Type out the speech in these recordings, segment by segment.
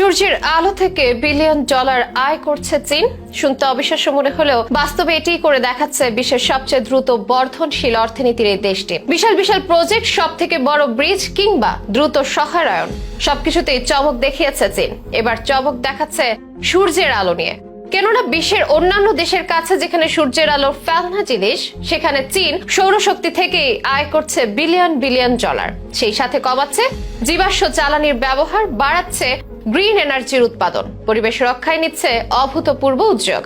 সূর্যের আলো থেকে বিলিয়ন ডলার আয় করছে চীন। শুনতে অবিশ্বাস্য মনে হলেও বাস্তবে এটি করে দেখাচ্ছে বিশ্বের সবচেয়ে দ্রুত বর্ধনশীল অর্থনীতির এই দেশটি। বিশাল বিশাল প্রজেক্ট সব থেকে বড় ব্রিজ কিংবা দ্রুত সহারায়ন সবকিছুতেই চমক দেখিয়েছে চীন। এবার চমক দেখাচ্ছে সূর্যের আলো নিয়ে। কেননা বিশ্বের অন্যান্য দেশের কাছে যেখানে সূর্যের আলোর ফেলনা জিনিস, সেখানে চীন সৌরশক্তি থেকেই আয় করছে বিলিয়ন বিলিয়ন ডলার। সেই সাথে কমাচ্ছে, জীবাশ্ম জ্বালানির ব্যবহার বাড়াচ্ছে গ্রিন এনার্জির উৎপাদন। পরিবেশ রক্ষায় নিচ্ছে অভূতপূর্ব উদ্যোগ।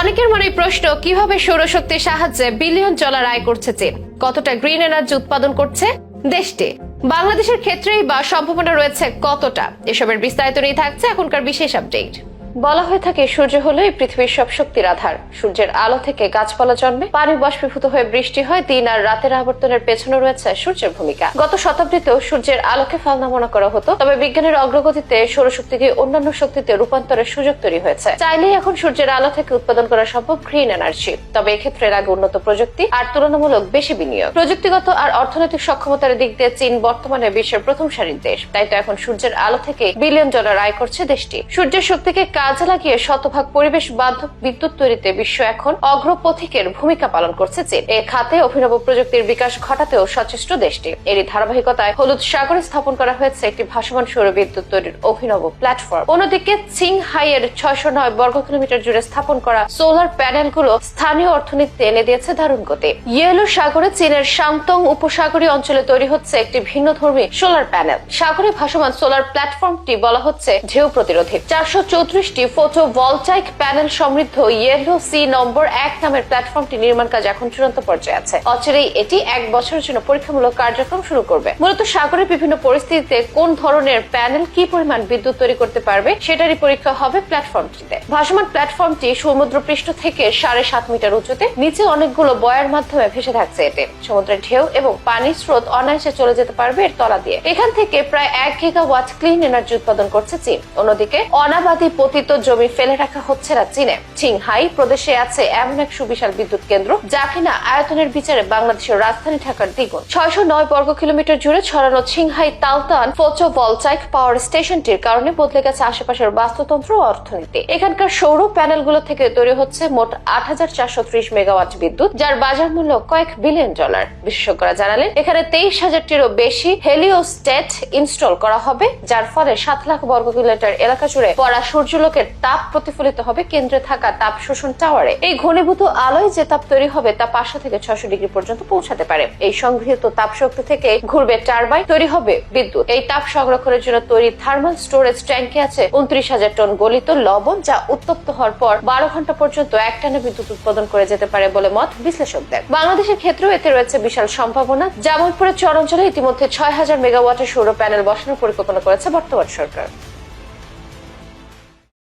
অনেকের মনে প্রশ্ন, কীভাবে সৌরশক্তির সাহায্যে বিলিয়ন ডলার আয় করছে চীন? কতটা গ্রিন এনার্জি উৎপাদন করছে দেশটি? বাংলাদেশের ক্ষেত্রেই বা সম্ভাবনা রয়েছে কতটা? এসবের বিস্তারিত নিয়ে থাকছে এখনকার বিশেষ আপডেট। বলা হয়ে থাকে, সূর্য হলো এই পৃথিবীর সব শক্তির আধার। সূর্যের আলো থেকে গাছপালা জন্মে, পানি বাষ্পীভূত হয়ে বৃষ্টি হয়, দিন আর রাতের আবর্তনের পেছনে রয়েছে সূর্যের ভূমিকা। গত শতাব্দীতেও সূর্যের আলোকে ফালনা মনে করা হতো, তবে বিজ্ঞানের অগ্রগতিতে সৌরশক্তিকে অন্যান্য শক্তিতে রূপান্তরের সুযোগ তৈরি হয়েছে। চাইলেই এখন সূর্যের আলো থেকে উৎপাদন করা সম্ভব গ্রিন এনার্জি তবে এক্ষেত্রে এর আগে উন্নত প্রযুক্তি আর তুলনামূলক বেশি বিনিয়োগ। প্রযুক্তিগত আর অর্থনৈতিক সক্ষমতার দিক দিয়ে চীন বর্তমানে বিশ্বের প্রথম সারির দেশ, তাই তো এখন সূর্যের আলো থেকে বিলিয়ন ডলার আয় করছে দেশটি। সূর্যের শক্তিকে কাজে লাগিয়ে শতভাগ পরিবেশ বান্ধব বিদ্যুৎ তৈরিতে বিশ্ব এখন অগ্রপথিকের ভূমিকা পালন করছে চীন। এ খাতে অভিনব প্রযুক্তির বিকাশ ঘটাতেও সচেষ্ট দেশটি। এরই ধারাবাহিকতায় হলুদ সাগরে স্থাপন করা হয়েছে একটি ভাসমান সৌর বিদ্যুৎ তৈরির অভিনব প্ল্যাটফর্ম। অন্যদিকে চিংহাই এর ছয়শো নয় বর্গ কিলোমিটার জুড়ে স্থাপন করা সোলার প্যানেলগুলো স্থানীয় অর্থনীতিতে এনে দিয়েছে দারুণ গতি। ইয়েলো সাগরে চীনের শান্তং উপসাগরীয় অঞ্চলে তৈরি হচ্ছে একটি ভিন্ন ধর্মী সোলার প্যানেল। সাগরে ভাসমান সোলার প্ল্যাটফর্মটি বলা হচ্ছে ঢেউ প্রতিরোধী। চারশো চৌত্রিশটি ফটো ভলটাইক প্যানেল সমৃদ্ধ ইয়েলো সি নম্বর এক নামের প্ল্যাটফর্মটি নির্মাণ কাজ এখন চূড়ান্ত পর্যায়ে আছে। অচিরেই এটি এক বছরের জন্য পরীক্ষামূলক কার্যক্রম শুরু করবে। মূলত সাগরের বিভিন্ন পরিস্থিতিতে কোন ধরনের প্যানেল কি পরিমাণ বিদ্যুৎ তৈরি করতে পারবে সেটারই পরীক্ষা হবে প্ল্যাটফর্মটিতে। ভাসমান প্ল্যাটফর্মটি সমুদ্র পৃষ্ঠ থেকে সাড়ে সাত মিটার উঁচুতে, নিচে অনেকগুলো বয়ার মাধ্যমে ভেসে থাকছে এতে। সমুদ্রের ঢেউ এবং পানির স্রোত অনায়াসে চলে যেতে পারবে এর তলা দিয়ে। এখান থেকে প্রায় এক গিগাওয়াট ক্লিন এনার্জি উৎপাদন করছে চীন। অন্যদিকে অনাবাদী পতিত জমি ফেলে রাখা হচ্ছে না চীনে। চিংহাই প্রদেশে আছে এমন এক সুবিশাল বিদ্যুৎ কেন্দ্র যা কিনা আয়তনের বিচারে বাংলাদেশের রাজধানী ঢাকার দ্বিগুণ। ছয়শো নয় বর্গ কিলোমিটার জুড়ে ছড়ানো ছিংহাই তালতান ফোচো ভলচাইক পাওয়ার স্টেশনটির কারণে বদলে গেছে আশেপাশের বাস্তুতন্ত্র ও অর্থনীতি। এখানকার সৌর প্যানেলগুলো থেকে তৈরি হচ্ছে মোট আট হাজার চারশো ত্রিশ মেগাওয়াট বিদ্যুৎ, যার বাজার মূল্য কয়েক বিলিয়ন ডলার। বিশেষজ্ঞরা জানালেন, এখানে তেইশ হাজারটিরও বেশি হেলিওস্টেট ইনস্টল করা হবে, যার ফলে সাত লাখ বর্গ কিলোমিটার এলাকা জুড়ে পড়া সূর্যলোকের তাপ প্রতিফলিত হবে কেন্দ্রে থাকা তাপ শোষণ টাওয়ারে। এই ঘনীভূত আলোয় যে তাপ তৈরি হবে তা পাঁচশো থেকে ছশো ডিগ্রি পর্যন্ত পৌঁছাতে পারে। এই সংগৃহীত তাপ শক্তি থেকে ঘুরবে টারবাইন, তৈরি হবে বিদ্যুৎ। এই তাপ সংরক্ষণের জন্য তৈরি থার্মাল স্টোরেজ ট্যাঙ্কে আছে উনত্রিশ হাজার টন গলিত লবণ, যা উত্তপ্ত হওয়ার পর বারো ঘণ্টা পর্যন্ত এক টানে বিদ্যুৎ উৎপাদন করে যেতে পারে বলে মত বিশ্লেষকদের। বাংলাদেশের ক্ষেত্রেও এতে রয়েছে বিশাল সম্ভাবনা। জামালপুরের চরাঞ্চলে ইতিমধ্যে ছয় হাজার মেগাওয়াটের সৌর প্যানেল বসানোর পরিকল্পনা করেছে বর্তমান সরকার।